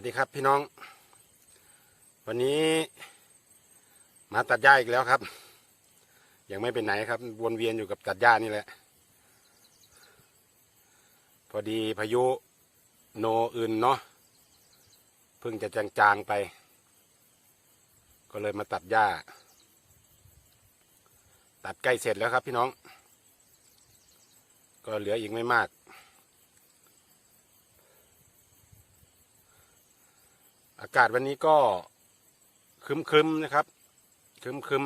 วัสดีครับพี่น้อง วันนี้มาตัดหญ้าอีกแล้วครับ ยังไม่ไปไหนครับ วนเวียนอยู่กับตัดหญ้านี่แหละ พอดีพายุโนอื่นเนาะเพิ่งจะจางๆไป ก็เลยมาตัดหญ้า ตัดใกล้เสร็จแล้วครับพี่น้อง ก็เหลืออีกไม่มาก อากาศวันนี้ก็ครึมๆนะครับครึม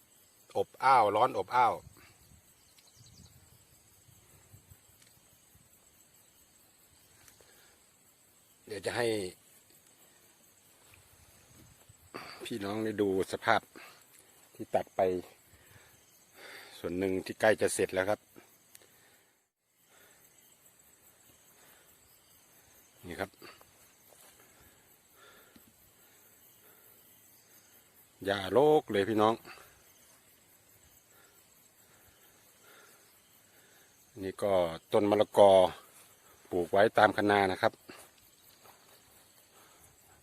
ๆอบอ้าว ร้อนอบอ้าว เดี๋ยวจะให้ พี่น้องได้ดูสภาพที่ตัดไป ส่วนหนึ่งที่ใกล้จะเสร็จแล้วครับ นี่ครับ อย่าโลกเลยพี่น้อง นี่ก็ต้นมะละกอปลูกไว้ตามคนานะครับ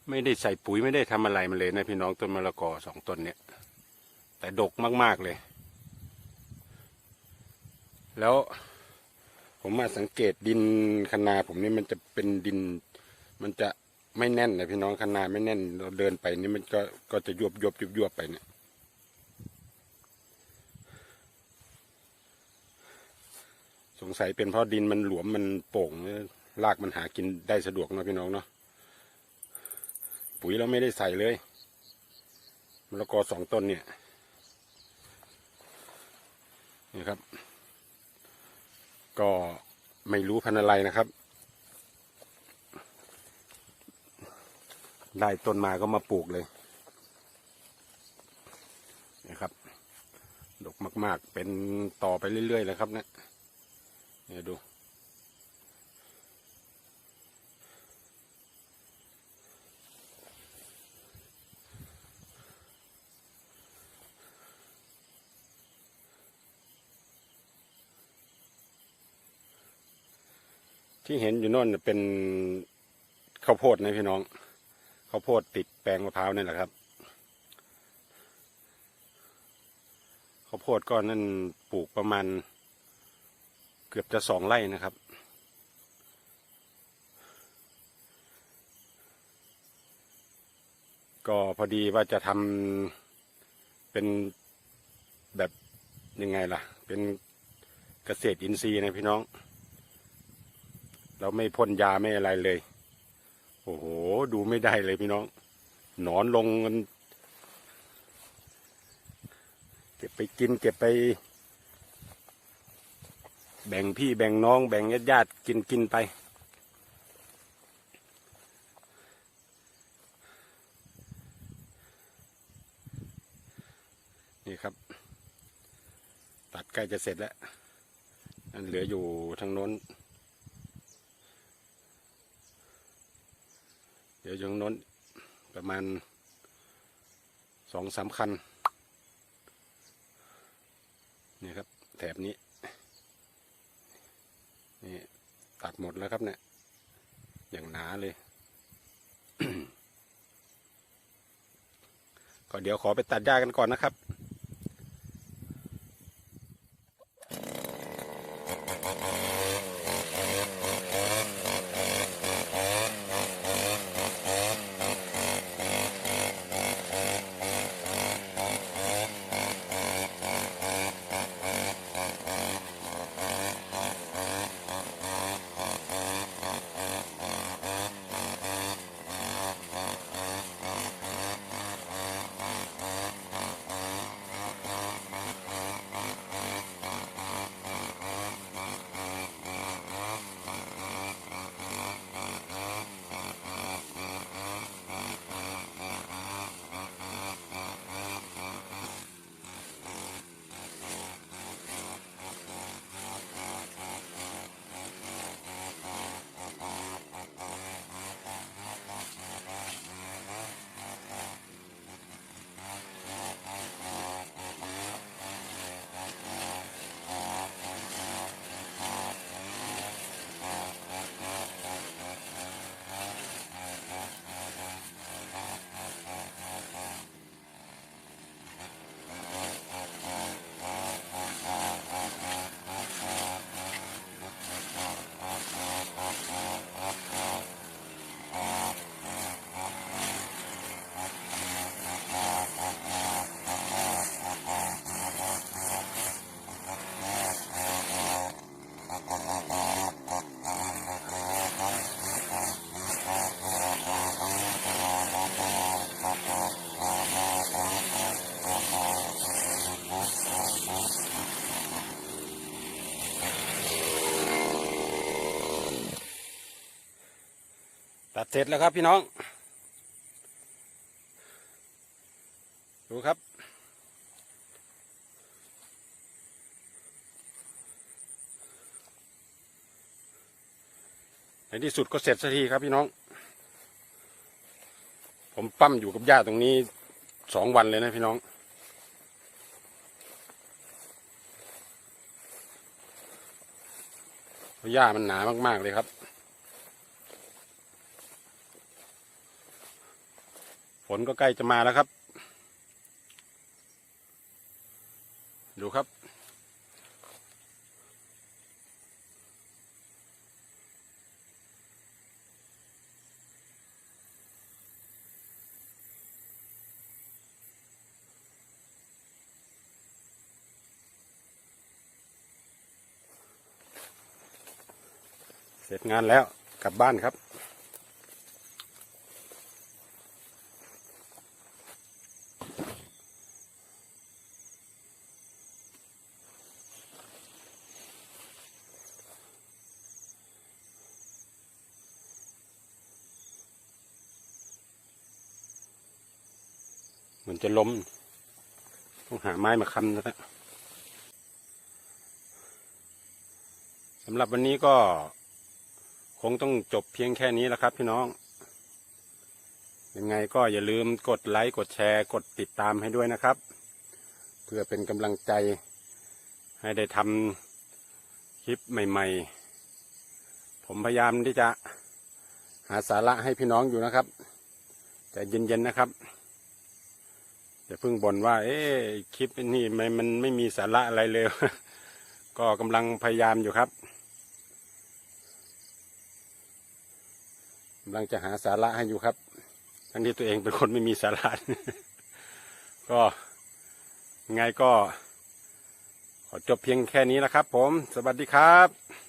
ไม่ได้ใส่ปุ๋ยไม่ได้ทำอะไรมันเลยนะพี่น้องต้นมะละกอสองต้นเนี่ย แต่ดกมาก ๆเลย แล้วผมมาสังเกตดินคนาผมนี่มันจะเป็นดินมันจะ ไม่แน่นนะพี่น้องคะนาไม่แน่นเราเดินไปนี่มันก็ก็จะยวบยวบยวบยวบไปเนี่ยสงสัยเป็นเพราะดินมันหลวมมันโป่งรากมันหากินได้สะดวกเนาะพี่น้องเนาะปุ๋ยเราไม่ได้ใส่เลยมะละกอสองต้นเนี่ยนี่ครับ ก็ไม่รู้พันธุ์อะไรนะครับ ได้ต้นมาก็มาปลูกเลยนะครับ ดกมาก ๆ เป็นต่อไปเรื่อยๆเลยครับเนะเนี่ยดู ที่เห็นอยู่โน่นเป็นข้าวโพดนะพี่น้อง ข้าวโพดติดแปลงมะพร้าวนี่แหละครับข้าวโพดก็นั่นปลูกประมาณเกือบจะสองไร่นะครับ ก็พอดีว่าจะทำเป็นแบบยังไงล่ะ เป็นเกษตรอินทรีย์นะพี่น้อง เราไม่พ่นยาไม่อะไรเลย โอ้โห ดูไม่ได้เลยพี่น้อง หนอนลงมันเก็บไปกินเก็บไป แบ่งพี่แบ่งน้องแบ่งญาติญาติกินกินไป นี่ครับ ตัดใกล้จะเสร็จแล้วนั่นเหลืออยู่ทางโน้น เดี๋ยวอย่างโน้นประมาณสองสามคันนี่ครับ แถบนี้ นี่ตัดหมดแล้วครับเนี่ยอย่างหนาเลย ก็เดี๋ยวขอไปตัดหญ้ากันก่อนนะครับ เสร็จแล้วครับพี่น้อง ดูครับ ในที่สุดก็เสร็จสักทีครับพี่น้อง ผมปั้มอยู่กับย่าตรงนี้สองวันเลยนะพี่น้องหญ้ามันหนามาก ๆ เลยครับ ฝนก็ใกล้จะมาแล้วครับ ดูครับ เสร็จงานแล้วกลับบ้านครับ มือนจะล้ม ต้องหาไม้มาค้ำนะครับสำหรับวันนี้ก็คงต้องจบเพียงแค่นี้แหละครับพี่น้อง ยังไงก็อย่าลืมกดไลค์ กดแชร์ กดติดตามให้ด้วยนะครับ เพื่อเป็นกำลังใจให้ได้ทำคลิปใหม่ ๆ ผมพยายามที่จะหาสาระให้พี่น้องอยู่นะครับใจเย็นๆนะครับ อย่าเพิ่งบ่นว่า เอ๊ะคลิปนี่มันมันไม่มีสาระอะไรเลย ก็กำลังพยายามอยู่ครับกำลังจะหาสาระให้อยู่ครับ ทั้งที่ตัวเองเป็นคนไม่มีสาระ ก็ไงก็ ขอจบเพียงแค่นี้นะครับผม สวัสดีครับ